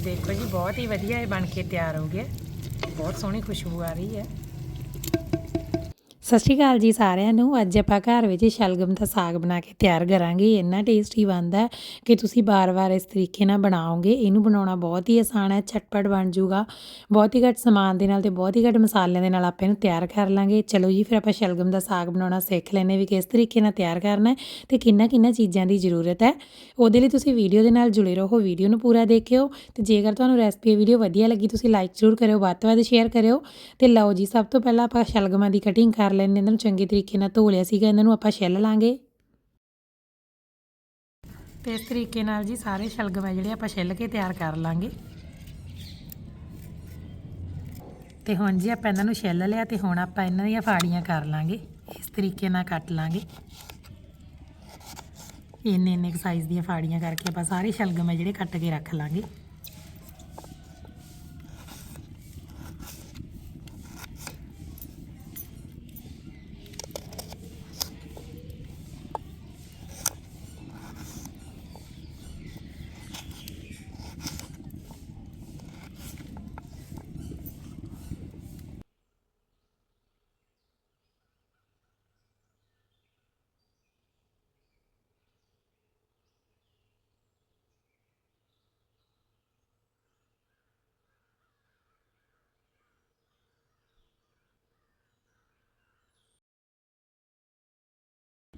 ਦੇਖੋ ਜੀ, ਬਹੁਤ ਹੀ ਵਧੀਆ ਇਹ ਬਣ ਕੇ ਤਿਆਰ ਹੋ ਗਿਆ। ਬਹੁਤ ਸੋਹਣੀ ਖੁਸ਼ਬੂ ਆ ਰਹੀ ਹੈ। ਸਤਿ ਸ਼੍ਰੀ ਅਕਾਲ ਜੀ ਸਾਰਿਆਂ ਨੂੰ। ਅੱਜ ਆਪਾਂ ਘਰ ਵਿੱਚ ਸ਼ਲਗਮ ਦਾ ਸਾਗ ਬਣਾ ਕੇ ਤਿਆਰ ਕਰਾਂਗੇ। ਇੰਨਾ ਟੇਸਟੀ ਬਣਦਾ ਕਿ ਤੁਸੀਂ ਬਾਰ-ਬਾਰ ਇਸ ਤਰੀਕੇ ਨਾਲ ਬਣਾਓਗੇ। ਇਹਨੂੰ ਬਣਾਉਣਾ ਬਹੁਤ ਹੀ ਆਸਾਨ ਹੈ, ਝਟਪਟ ਬਣ ਜਾਊਗਾ। ਬਹੁਤ ਹੀ ਘੱਟ ਸਮਾਨ ਦੇ ਨਾਲ ਤੇ ਬਹੁਤ ਹੀ ਘੱਟ ਮਸਾਲਿਆਂ ਦੇ ਨਾਲ ਆਪਾਂ ਇਹਨੂੰ ਤਿਆਰ ਕਰ ਲਾਂਗੇ। ਚਲੋ ਜੀ, ਫਿਰ ਆਪਾਂ ਸ਼ਲਗਮ ਦਾ ਸਾਗ ਬਣਾਉਣਾ ਸਿੱਖ ਲੈਨੇ ਵੀ ਕਿਸ ਤਰੀਕੇ ਨਾਲ ਤਿਆਰ ਕਰਨਾ ਹੈ ਤੇ ਕਿੰਨਾ ਕਿੰਨਾ ਚੀਜ਼ਾਂ ਦੀ ਜ਼ਰੂਰਤ ਹੈ। ਉਹਦੇ ਲਈ ਤੁਸੀਂ ਵੀਡੀਓ ਦੇ ਨਾਲ ਜੁੜੇ ਰਹੋ, ਵੀਡੀਓ ਨੂੰ ਪੂਰਾ ਦੇਖਿਓ ਤੇ ਜੇਕਰ ਤੁਹਾਨੂੰ ਰੈਸਪੀ ਵੀਡੀਓ ਵਧੀਆ ਲੱਗੀ, ਤੁਸੀਂ ਲਾਈਕ ਜ਼ਰੂਰ ਕਰਿਓ, ਵੱਧ ਤੋਂ ਵੱਧ ਸ਼ੇਅਰ ਕਰਿਓ ਤੇ ਲਓ ਜੀ, ਸਭ ਤੋਂ ਪਹਿਲਾਂ ਆਪਾਂ ਸ਼ਲਗਮਾਂ ਦੀ ਕਟਿੰਗ ਕਰ ਲੈਣੇ ਇਹਨਾਂ ਨੂੰ ਚੰਗੇ ਤਰੀਕੇ ਨਾਲ ਧੋ ਲਿਆ ਸੀਗਾ, ਇਹਨਾਂ ਨੂੰ ਆਪਾਂ ਛਿੱਲ ਲਾਂਗੇ। ਤੇ ਇਸ ਤਰੀਕੇ ਨਾਲ ਜੀ ਸਾਰੇ ਸ਼ਲਗਮ ਹੈ ਜਿਹੜੇ ਆਪਾਂ ਛਿੱਲ ਕੇ ਤਿਆਰ ਕਰ ਲਾਂਗੇ। ਤੇ ਹੁਣ ਜੀ ਆਪਾਂ ਇਹਨਾਂ ਨੂੰ ਛਿੱਲ ਲਿਆ ਤੇ ਹੁਣ ਆਪਾਂ ਇਹਨਾਂ ਦੀਆਂ ਫਾੜੀਆਂ ਕਰ ਲਾਂਗੇ, ਇਸ ਤਰੀਕੇ ਨਾਲ ਕੱਟ ਲਾਂਗੇ। ਇੰਨੇ ਇੰਨੇ ਸਾਈਜ਼ ਦੀਆਂ ਫਾੜੀਆਂ ਕਰਕੇ ਆਪਾਂ ਸਾਰੇ ਸ਼ਲਗਮ ਹੈ ਜਿਹੜੇ ਕੱਟ ਕੇ ਰੱਖ ਲਾਂਗੇ।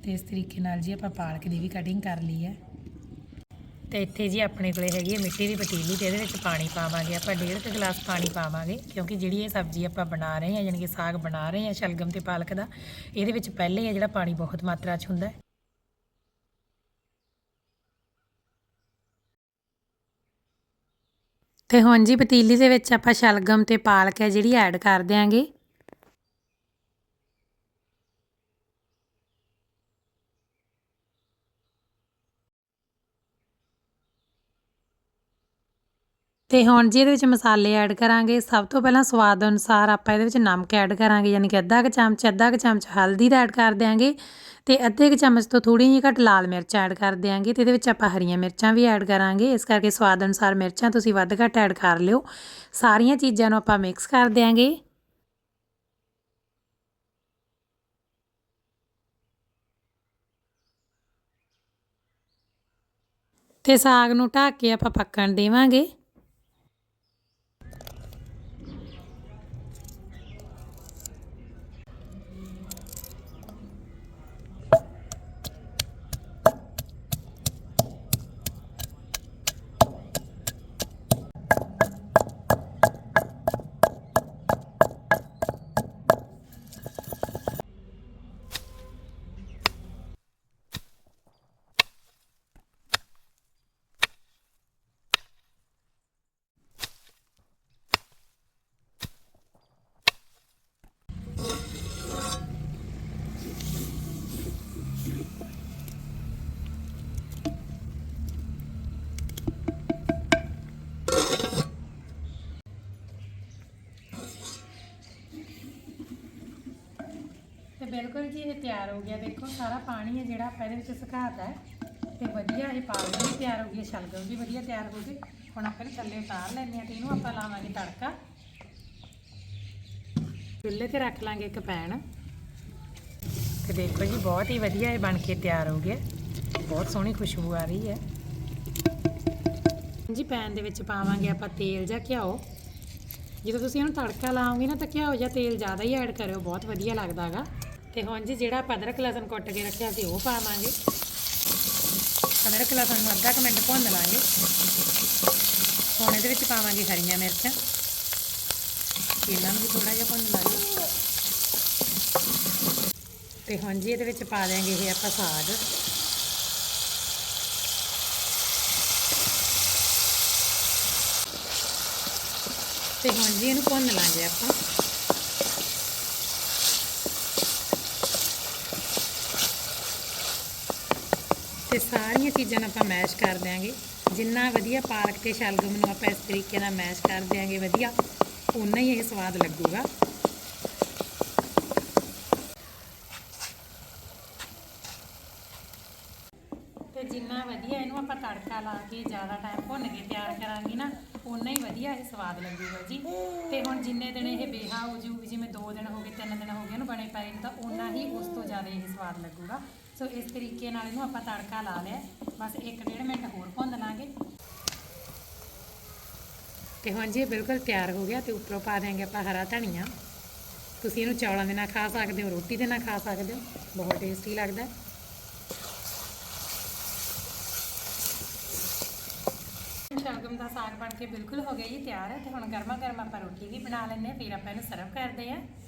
ਤੇ ਇਸ ਤਰੀਕੇ ਨਾਲ ਜੀ ਆਪਾਂ ਪਾਲਕ ਦੀ ਵੀ ਕਟਿੰਗ ਕਰ ਲਈ ਹੈ। ਤੇ ਇੱਥੇ ਜੀ ਆਪਣੇ ਕੋਲੇ ਹੈਗੀ ਹੈ ਮਿੱਟੀ ਦੀ ਪਤੀਲੀ ਤੇ ਇਹਦੇ ਵਿੱਚ ਪਾਣੀ ਪਾਵਾਂਗੇ। ਆਪਾਂ ਡੇਢ ਕੁ ਗਲਾਸ ਪਾਣੀ ਪਾਵਾਂਗੇ ਕਿਉਂਕਿ ਜਿਹੜੀ ਇਹ ਸਬਜ਼ੀ ਆਪਾਂ ਬਣਾ ਰਹੇ ਹਾਂ, ਯਾਨੀ ਕਿ ਸਾਗ ਬਣਾ ਰਹੇ ਹਾਂ ਸ਼ਲਗਮ ਤੇ ਪਾਲਕ ਦਾ, ਇਹਦੇ ਵਿੱਚ ਪਹਿਲੇ ਹੀ ਆ ਜਿਹੜਾ ਪਾਣੀ ਬਹੁਤ ਮਾਤਰਾ 'ਚ ਹੁੰਦਾ ਹੈ। ਤੇ ਹੁਣ ਜੀ ਪਤੀਲੀ ਦੇ ਵਿੱਚ ਆਪਾਂ ਸ਼ਲਗਮ ਤੇ ਪਾਲਕ ਹੈ ਜਿਹੜੀ ਐਡ ਕਰ ਦਿਆਂਗੇ। ਤੇ ਹੁਣ ਜੀ ਇਹਦੇ ਵਿੱਚ ਮਸਾਲੇ ਐਡ ਕਰਾਂਗੇ, ਸਭ ਤੋਂ ਪਹਿਲਾਂ ਸਵਾਦ ਅਨੁਸਾਰ ਆਪਾਂ ਇਹਦੇ ਵਿੱਚ ਨਮਕ ਐਡ ਕਰਾਂਗੇ, ਯਾਨੀ ਕਿ ਅੱਧਾ ਕੁ ਚਮਚ, ਅੱਧਾ ਕੁ ਚਮਚ ਹਲਦੀ ਦਾ ਐਡ ਕਰ ਦਿਆਂਗੇ ਤੇ ਅੱਧੇ ਕੁ ਚਮਚ ਤੋਂ ਥੋੜੀ ਜਿਹੀ ਘੱਟ ਲਾਲ ਮਿਰਚ ਐਡ ਕਰ ਦਿਆਂਗੇ ਤੇ ਇਹਦੇ ਵਿੱਚ ਆਪਾਂ ਹਰੀਆਂ ਮਿਰਚਾਂ ਵੀ ਐਡ ਕਰਾਂਗੇ। ਇਸ ਕਰਕੇ ਸਵਾਦ ਅਨੁਸਾਰ ਮਿਰਚਾਂ ਤੁਸੀਂ ਵੱਧ ਘੱਟ ਐਡ ਕਰ ਲਿਓ। ਸਾਰੀਆਂ ਚੀਜ਼ਾਂ ਨੂੰ ਆਪਾਂ ਮਿਕਸ ਕਰ ਦਿਆਂਗੇ। ਤੇ ਸਾਗ ਨੂੰ ਢੱਕ ਕੇ ਆਪਾਂ ਪੱਕਣ ਦੇਵਾਂਗੇ। ਤੇ ਬਿਲਕੁਲ ਜੀ ਇਹ ਤਿਆਰ ਹੋ ਗਿਆ। ਦੇਖੋ, ਸਾਰਾ ਪਾਣੀ ਹੈ ਜਿਹੜਾ ਆਪਾਂ ਇਹਦੇ ਵਿੱਚ ਸੁਕਾਤਾ ਹੈ। ਤੇ ਵਧੀਆ ਇਹ ਪਾਲਕ ਵੀ ਤਿਆਰ ਹੋ ਗਈ ਹੈ ਸ਼ਲਗਮ ਵੀ ਵਧੀਆ ਤਿਆਰ ਹੋ ਗਈ। ਹੁਣ ਆਪਾਂ ਇਹ ਥੱਲੇ ਉਤਾਰ ਲੈਂਦੇ ਆ ਤੇ ਇਹਨੂੰ ਆਪਾਂ ਲਾਵਾਂਗੇ ਤੜਕਾ। ਚੁੱਲ੍ਹੇ ਤੇ ਰੱਖ ਲਾਂਗੇ ਇੱਕ ਪੈਨ। ਤੇ ਦੇਖੋ ਜੀ, ਬਹੁਤ ਹੀ ਵਧੀਆ ਇਹ ਬਣ ਕੇ ਤਿਆਰ ਹੋ ਗਿਆ। ਬਹੁਤ ਸੋਹਣੀ ਖੁਸ਼ਬੂ ਆ ਰਹੀ ਹੈ। ਜੀ, ਪੈਨ ਦੇ ਵਿੱਚ ਪਾਵਾਂਗੇ ਆਪਾਂ ਤੇਲ ਜਾਂ ਘਿਓ। ਜਦੋਂ ਤੁਸੀਂ ਇਹਨੂੰ ਤੜਕਾ ਲਾਓਗੇ ਨਾ ਤਾਂ ਘਿਓ ਜਾਂ ਤੇਲ ਜ਼ਿਆਦਾ ਹੀ ਐਡ ਕਰਿਓ, ਬਹੁਤ ਵਧੀਆ ਲੱਗਦਾ ਹੈਗਾ। ਤੇ ਹੁਣ ਜੀ ਜਿਹੜਾ ਆਪਾਂ ਅਦਰਕ ਲਸਣ ਕੁੱਟ ਕੇ ਰੱਖਿਆ ਸੀ ਉਹ ਪਾਵਾਂਗੇ। ਅਦਰਕ ਲਸਣ ਨੂੰ ਅੱਧਾ ਕੁ ਮਿੰਟ ਭੁੰਨ ਲਾਂਗੇ। ਹੁਣ ਇਹਦੇ ਵਿੱਚ ਪਾਵਾਂਗੇ ਹਰੀਆਂ ਮਿਰਚਾਂ। ਇਹਨਾਂ ਨੂੰ ਵੀ ਥੋੜਾ ਜਿਹਾ ਭੁੰਨ ਲਾਂਗੇ। ਤੇ ਹੁਣ ਜੀ ਇਹਦੇ ਵਿੱਚ ਪਾ ਦਿਆਂਗੇ ਇਹ ਆਪਾਂ ਸਾਗ। ਤੇ ਹੁਣ ਜੀ ਇਹਨੂੰ ਭੁੰਨ ਲਾਂਗੇ ਆਪਾਂ। ਤੇ ਸਾਰੀਆਂ ਚੀਜ਼ਾਂ ਨੂੰ ਆਪਾਂ ਮੈਸ਼ ਕਰ ਦਿਆਂਗੇ। ਜਿੰਨਾ ਵਧੀਆ ਪਾਲਕ ਤੇ ਸ਼ਲਗਮ ਨੂੰ ਆਪਾਂ ਇਸ ਤਰੀਕੇ ਨਾਲ ਮੈਸ਼ ਕਰ ਦਿਆਂਗੇ, ਵਧੀਆ ਉਨਾ ਹੀ ਇਹ ਸਵਾਦ ਲੱਗੂਗਾ। ਤੇ ਜਿੰਨਾ ਵਧੀਆ ਇਹਨੂੰ ਆਪਾਂ ਤੜਕਾ ਲਾ ਕੇ ਜ਼ਿਆਦਾ ਟਾਈਮ ਭੁੰਨ ਕੇ ਤਿਆਰ ਕਰਾਂਗੇ ਨਾ, ਓਨਾ ਹੀ ਵਧੀਆ ਇਹ ਸਵਾਦ ਲੱਗੂਗਾ ਜੀ। ਤੇ ਹੁਣ ਜਿੰਨੇ ਦਿਨ ਇਹ ਬੇਹਾ ਹੋ ਜੂ, ਜਿਵੇਂ 2 ਦਿਨ ਹੋ ਗਏ 3 ਦਿਨ ਹੋ ਗਏ ਇਹਨੂੰ ਬਣੇ ਪਏ ਤਾਂ ਓਨਾ ਹੀ ਉਸ ਤੋਂ ਜ਼ਿਆਦਾ ਇਹ ਸਵਾਦ ਲੱਗੂਗਾ। ਸੋ ਇਸ ਤਰੀਕੇ ਨਾਲ ਇਹਨੂੰ ਆਪਾਂ ਤੜਕਾ ਲਾ ਲਿਆ ਬਸ 1.5 ਮਿੰਟ ਹੋਰ ਭੁੰਨ ਲਾਂਗੇ। ਤੇ ਹੁਣ ਜੀ ਬਿਲਕੁਲ ਤਿਆਰ ਹੋ ਗਿਆ ਤੇ ਉੱਪਰੋਂ ਪਾ ਦਿਆਂਗੇ ਆਪਾਂ ਹਰਾ ਧਨੀਆ। ਤੁਸੀਂ ਇਹਨੂੰ ਚੌਲਾਂ ਦੇ ਨਾਲ ਖਾ ਸਕਦੇ ਹੋ ਰੋਟੀ ਦੇ ਨਾਲ ਖਾ ਸਕਦੇ ਹੋ। ਬਹੁਤ ਟੇਸਟੀ ਲੱਗਦਾ। ਸ਼ਲਗਮ ਦਾ ਸਾਗ ਬਣ ਕੇ ਬਿਲਕੁਲ ਹੋ ਗਿਆ ਜੀ ਤਿਆਰ ਹੈ ਤੇ ਹੁਣ ਗਰਮਾ ਗਰਮ ਆਪਾਂ ਰੋਟੀ ਵੀ ਬਣਾ ਲੈਂਦੇ ਹਾਂ ਫਿਰ ਆਪਾਂ ਇਹਨੂੰ ਸਰਵ ਕਰਦੇ ਹਾਂ। ਆ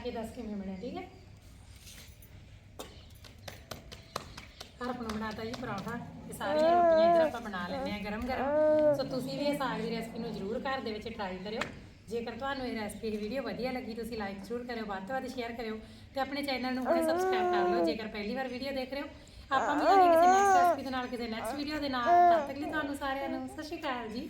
ਕੇ ਦੱਸ ਕਿਵੇਂ ਬਣਿਆ ਠੀਕ ਹੈ ਹਰ ਆਪਣਾ ਬਣਾਤਾ ਜੀ ਪਰੌਂਠਾ ਇਹ ਸਾਰੀਆਂ ਰੋਟੀਆਂ ਇੱਧਰ ਆਪਾਂ ਬਣਾ ਲੈਂਦੇ ਆ ਗਰਮ ਗਰਮ ਸੋ ਤੁਸੀਂ ਵੀ ਇਹ ਸਾਗ ਦੀ ਰੈਸਪੀ ਨੂੰ ਜ਼ਰੂਰ ਘਰ ਦੇ ਵਿੱਚ ਟਰਾਈ ਕਰਿਓ ਜੇਕਰ ਤੁਹਾਨੂੰ ਇਹ ਰੈਸਪੀ ਇਹ ਵੀਡੀਓ ਵਧੀਆ ਲੱਗੀ, ਤੁਸੀਂ ਲਾਈਕ ਜ਼ਰੂਰ ਕਰਿਓ, ਵੱਧ ਤੋਂ ਵੱਧ ਸ਼ੇਅਰ ਕਰਿਓ ਤੇ ਆਪਣੇ ਚੈਨਲ ਨੂੰ ਹੁਣੇ ਸਬਸਕ੍ਰਾਈਬ ਕਰ ਲਓ, ਜੇਕਰ ਪਹਿਲੀ ਵਾਰ ਵੀਡੀਓ ਦੇਖ ਰਹੇ ਹੋ, ਆਪਾਂ ਮਿਲਾਂਗੇ ਕਿਸੇ ਨੈਕਸਟ ਰੈਸਪੀ ਦੇ ਨਾਲ, ਕਿਸੇ ਨੈਕਸਟ ਵੀਡੀਓ ਦੇ ਨਾਲ। ਤਦ ਤੱਕ ਲਈ ਤੁਹਾਨੂੰ ਸਾਰਿਆਂ ਨੂੰ ਸਤਿ ਸ਼੍ਰੀ ਅਕਾਲ ਜੀ।